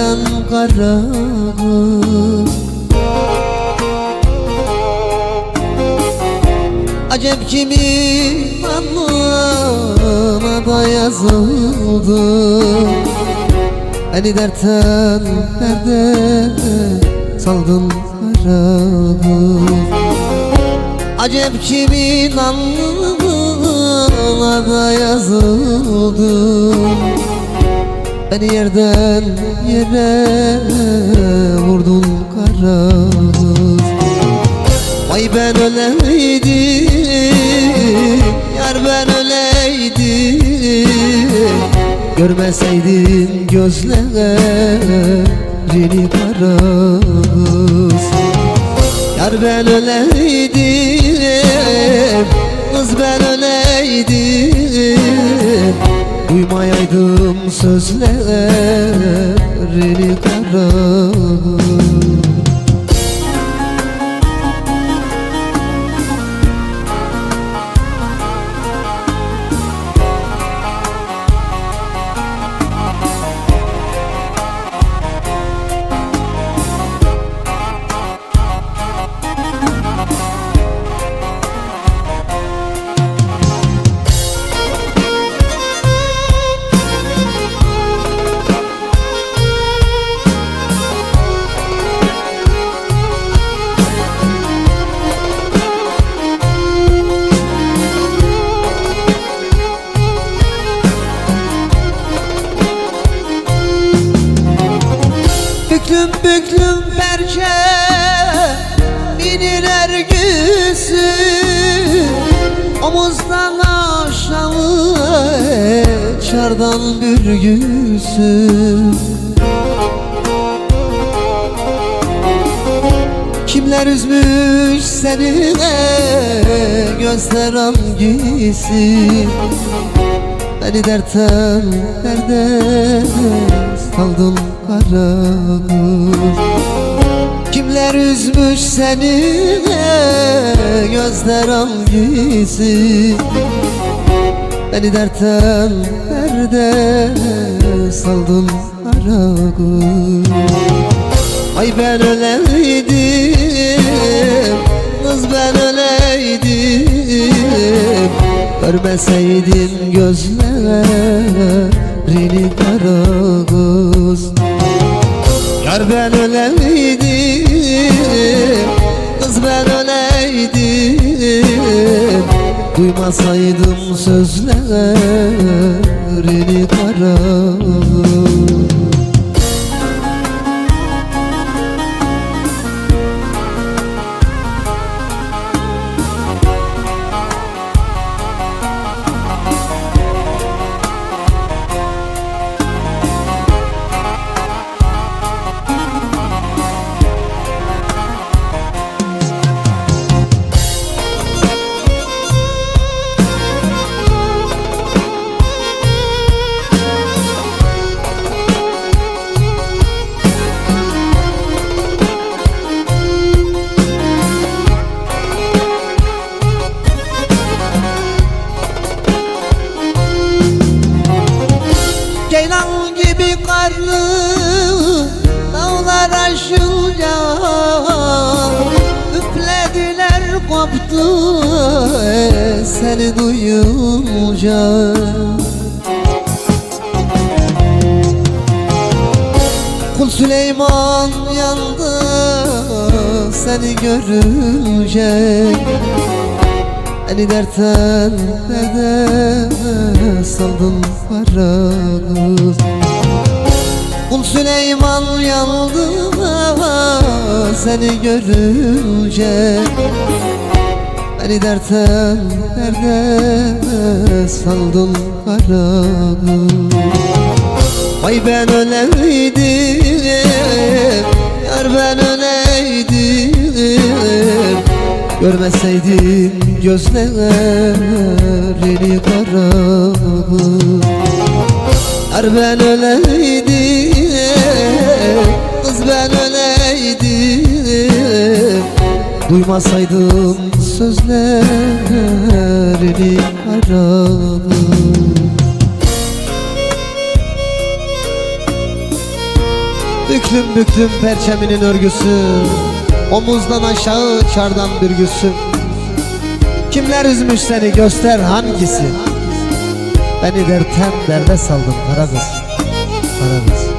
giden kara Acep kimi anlama da yazıldı Beni dertten derde saldın kara Acep kimin alnına da yazıldı Beni yerden yere vurdun kara Vay ben öleydim Yar ben öleydim. Görmeseydin gözlerini kara kız. Yar ben öleydim Kız ben öleydim sözlerini kara Büklüm büklüm perçe Binir ergüsü Omuzdan aşağı Çardan bürgüsü Kimler üzmüş seni de Göster hangisi Beni dertten derde saldın kara kız. Kimler üzmüş seni de Gözler hangisi Beni dertten derde saldın kara kız. Ay ben öleydim Kız ben öleydim Görmeseydin gözlerini kara kız Yar ben öleydim Kız ben öleydim Duymasaydım sözlerini kara kız duyunca Kul Süleyman yandı seni görünce Beni dertten derde saldın kara kız Kul Süleyman yandı seni görünce Beni dertten derde saldın kara kız Vay ben öleydim Yar ben öleydim. Görmeseydin gözlerini kara kız Yar ben öleydim Kız ben öleydim Duymasaydım sözlerini aradım Büklüm büklüm perçeminin örgüsü Omuzdan aşağı çardan bürgüsü Kimler üzmüş seni göster hangisi? Beni derten derde saldın kara kız Kara kız